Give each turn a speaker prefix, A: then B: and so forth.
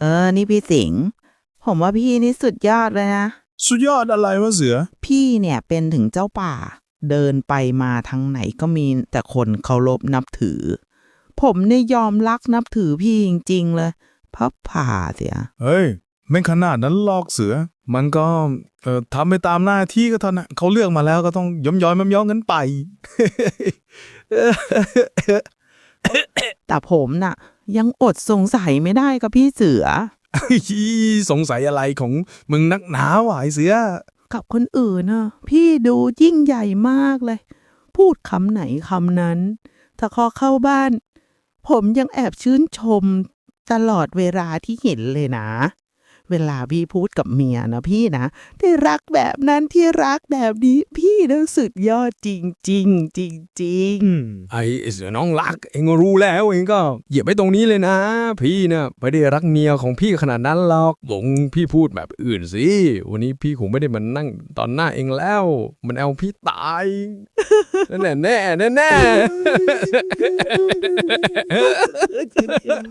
A: เออ นี่พี่สิงห์ผมว่าพี่นี่สุดยอดเลยนะ
B: สุดยอดอะไรวะเสือ
A: พี่เนี่ยเป็นถึงเจ้าป่า เดินไปมาทางไหนก็มีแต่คนเคารพนับถือ ผมเนี่ยยอมรักนับถือพี่จริงๆเลยพับผ่าเสีย
B: เฮ้ย ไม่ขนาดนั้นหรอกเสือ มันก็เออทำไปตามหน้าที่ก็เท่านั้นเขาเลือกมาแล้วก็ต้องย้อมย้อยย้อมย้อมกันไป
A: แต่ผมน่ะ ยังอดสงสัยไม่ได้กับพี่เสือ
B: สงสัยอะไรของมึงนักหนาวะไอ้เสือ
A: กับคนอื่นน่ะพี่ดูยิ่งใหญ่มากเลย พูดคำไหนคำนั้น ถ้าขอเข้าบ้าน ผมยังแอบชื่นชมตลอดเวลาที่เห็นเลยนะ เวลาพี่พูดกับเมียนะพี่นะ ที่รักแบบนั้นที่รักแบบนี้พี่นะสุดยอดจริงจริงๆจริงจริงๆ
C: ไอ้เสือน้องรัก เองก็รู้แล้วเองก็เหยียบไปตรงนี้เลยนะ พี่เนี่ยไม่ได้รักเมียของพี่ขนาดนั้นหรอกหลงพี่พูดแบบอื่นสิวันนี้พี่คงไม่ได้มานั่งตอนหน้าเองแล้ว มันเอาพี่ตายแน่แน่แน่แน่
A: Jujur.